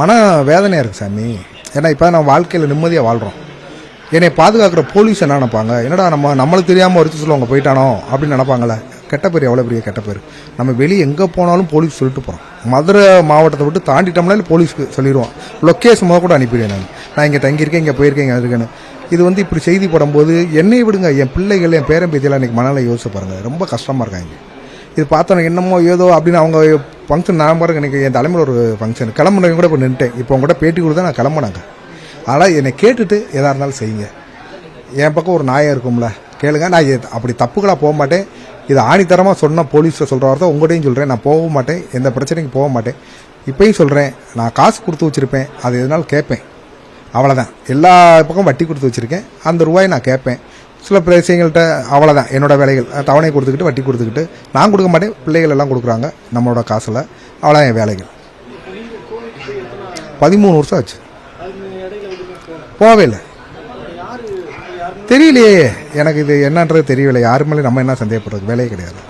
மன வேதனையாக இருக்குது சாமி. ஏன்னா இப்போ நம்ம வாழ்க்கையில் நிம்மதியாக வாழ்கிறோம் என்னை பாதுகாக்கிற போலீஸ் என்ன நினைப்பாங்க? என்னடா நம்ம நம்மளுக்கு தெரியாமல் ஒருத்தர் சொல்லுவாங்க போயிட்டானோ? அப்படின்னு நினைப்பாங்களே கெட்ட பேர் எவ்வளோ பெரிய கெட்ட பேர்? நம்ம வெளியே எங்கே போனாலும் போலீஸ் சொல்லிட்டு போகிறோம் மதுரை மாவட்டத்தை விட்டு தாண்டிட்டோம்னா போலீஸ்க்கு சொல்லிடுவோம். லொக்கேஷன் முத கூட அனுப்பிடுவேன் நான். நான் இங்கே தங்கியிருக்கேன் இங்கே போயிருக்கேன் இங்கே இருக்கேன்னு இது வந்து இப்படி செய்தி போடும்போது என்னை விடுங்க என் பிள்ளைகள் என் பேரன் பேத்தியெல்லாம் இன்றைக்கி மனநிலை யோசிச்சு பாருங்க. ரொம்ப கஷ்டமாக இருக்காங்க இது பார்த்தோன்னா என்னமோ ஏதோ அப்படின்னு அவங்க ஃபங்க்ஷன் நான் பாருங்க எனக்கு என் தலைமையில் ஒரு ஃபங்க்ஷன் கிளம்புனவங்க கூட இப்போ நின்ட்டேன் இப்போ உங்கள்கிட்ட பேட்டி கொடுத்தா நான் கிளம்புனாங்க. ஆனால் என்னை கேட்டுட்டு எதாக இருந்தாலும் செய்யுங்க. என் பக்கம் ஒரு நாயம் இருக்கும்ல கேளுங்க. நான் அப்படி தப்புகளாக போக மாட்டேன். இது ஆணித்தரமாக சொன்னால் போலீஸை சொல்கிற வார்த்தை உங்கள்கிட்டையும் சொல்கிறேன் நான் போக மாட்டேன். எந்த பிரச்சனைக்கும் போக மாட்டேன். இப்பயும் சொல்கிறேன் நான் காசு கொடுத்து வச்சுருப்பேன். அது எதனாலும் கேட்பேன். அவ்வளோதான் எல்லா பக்கம் வட்டி கொடுத்து வச்சுருக்கேன். அந்த ரூபாயை நான் கேட்பேன். சில பிரச்சனைகள்கிட்ட அவ்வளோதான் என்னோட வேலைகள் தவணை கொடுத்துக்கிட்டு வட்டி கொடுத்துக்கிட்டு. நான் கொடுக்க மாட்டேன். பிள்ளைகள் எல்லாம் கொடுக்குறாங்க. நம்மளோட காசில். அவ்வளோதான் என் வேலைகள். பதிமூணு வருஷம் ஆச்சு. போகவே இல்லை. தெரியலையே. எனக்கு இது என்னன்றது தெரியவில்லை. யாரு மேலே நம்ம என்ன சந்தேகப்படுறது? வேலையே கிடையாது.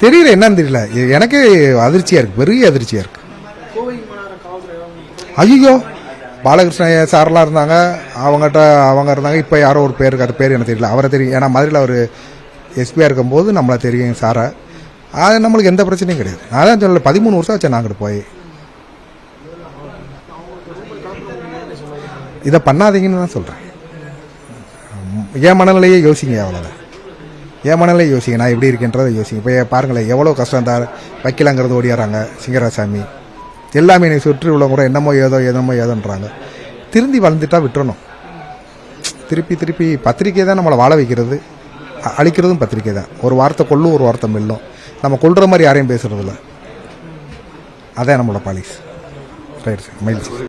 தெரியல என்னன்னு தெரியல. எ- எனக்கே அதிர்ச்சியாக இருக்கு. பெரிய அதிர்ச்சியாக இருக்குது ஐயோ பாலகிருஷ்ண சார்லாம் இருந்தாங்க. அவங்ககிட்ட அவங்க இருந்தாங்க. இப்போ யாரோ ஒரு பேர் அது பேர் எனக்கு தெரியல. அவரை தெரியும். ஏன்னா மதுரையில் அவர் எஸ்பியாக இருக்கும்போது நம்மளை தெரியும் சாரை. அது நம்மளுக்கு எந்த பிரச்சனையும் கிடையாது. நான் தான் சொல்லலை பதிமூணு வருஷம் ஆச்சு நாங்கள் போய். இதை பண்ணாதீங்கன்னு தான் சொல்கிறேன் என் மனநிலையே யோசிங்க அவ்வளோதான் என் மனநிலையை யோசிங்க. நான் எப்படி இருக்கின்றதை யோசிங்க. இப்போ பாருங்களேன் எவ்வளோ கஷ்டம் தான் வைக்கலாங்கிறது ஓடியாராங்க சிங்கராசாமி எல்லாமே என்னை சுற்றி உள்ளவங்க கூட என்னமோ ஏதோ என்னமோ ஏதோன்றாங்க. திருந்தி வளர்ந்துட்டா விட்டுறணும். திருப்பி திருப்பி பத்திரிக்கை தான் நம்மளை வாழ வைக்கிறது. அழிக்கிறதும் பத்திரிக்கை தான். ஒரு வார்த்தை கொள்ளும் ஒரு வார்த்தை மெல்லும். நம்ம கொள்கிற மாதிரி யாரையும் பேசுறதில்ல. அதான் நம்மளோட policy right sir Mayil sir